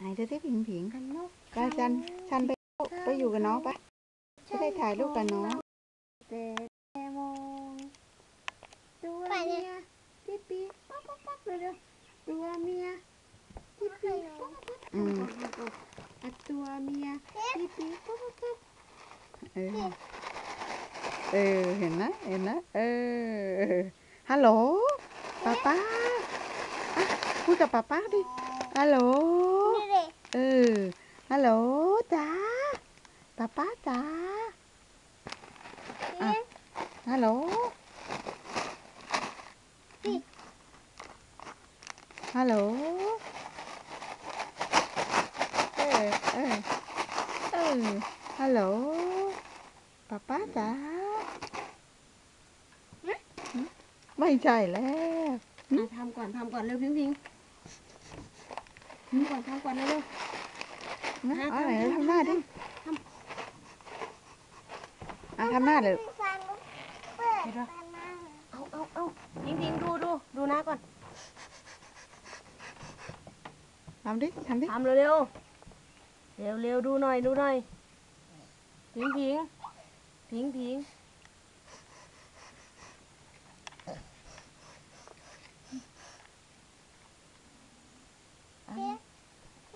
ไหนจะได้ผิงผิงกันนกๆไปชันชันไปไปอยู่กับน้องปะจะได้ถ่ายรูปกับน้องแต่มองตัวไปเนี่เมียยที่ปีกป๊อกป๊อกป๊อกเลยเด้อตัวเมียที่ปีกป๊อกป๊อกป๊อกอืมอะตัวเมียที่ปีกป๊อกป๊อกป๊อกเออเออเห็นนะเห็นนะเออฮัลโหลป้าป้าอะพูดกับป้าป้าดิฮัลโหล นี่เลย เออฮัลโหลจ๋าป้าป้าจ๋า อ่ะ ฮัลโหลฮัลโหลเออเออเออฮัลโหลป้าป้าจ๋าไม่ใช่แล้ว อ่ะทำก่อนทำก่อนเร็วพิงพิง พิงก่อนทำก่อนเร็วนะอะเอาไหนทำทำหน้าดิทอะทำหน้าเลยฟังเปิดฟังมาๆเอาเอาเอาพิงพิงดูดูดูนะก่อนทำดิทำดิทำเร็วเร็วเร็วเร็วดูหน่อยดูหน่อยพิงพิงพิงพิง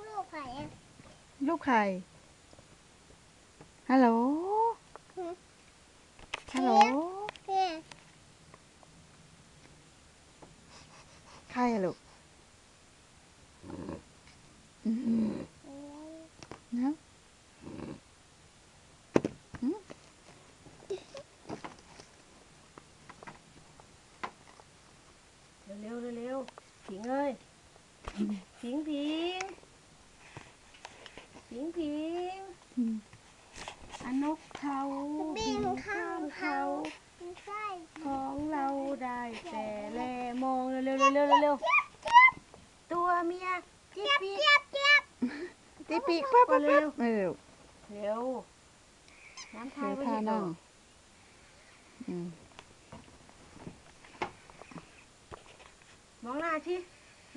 ลูกไผ่อะ ลูกไข่ฮัลโหล ฮัลโหลเนี่ยใครอะลูกนะเร็วเร็วเร็วเร็วพิงเอ้ยพิงพิง พิงพิงอันนกเขาบินข้างเขาของเราได้แต่แลมองเร็วเร็วเร็วเร็วเร็วตัวเมียที่ปีกเจี๊ยบเจี๊ยบตีปีกปั๊บปั๊บเร็วเร็วเร็วน้ำทาเดี๋ยยวไว้ท่าดีนั่งมองหน้าที่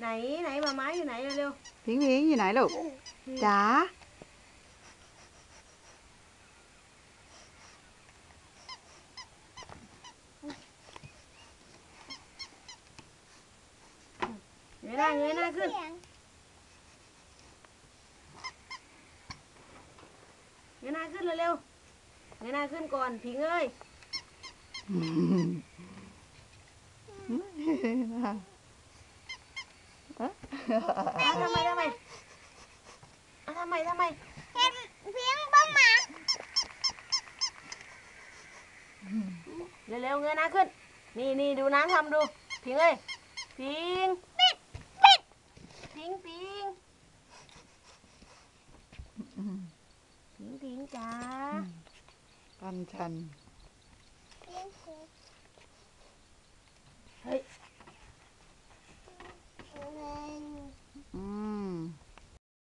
ไหนไหนมาไม้อยู่ไหนเร็วพิงพิงอยู่ไหนลูกจ๋า ๆเงย หน้าเงยหน้าขึ้นเสียงเงยหน้าขึ้นเร็วๆ เงยหน้าขึ้นก่อนพิงเอ้ยอืมอะเอาทำไมทำไมเอาทำไมทำไมเห็นเพียงบ้าหมาเร็วๆเงยหน้าขึ้น นี่นี่ดูน้ำทำดู พิงเอ้ยพิงปิดปิด พิงพิงอืมพิงพิงจ้าปันชันพ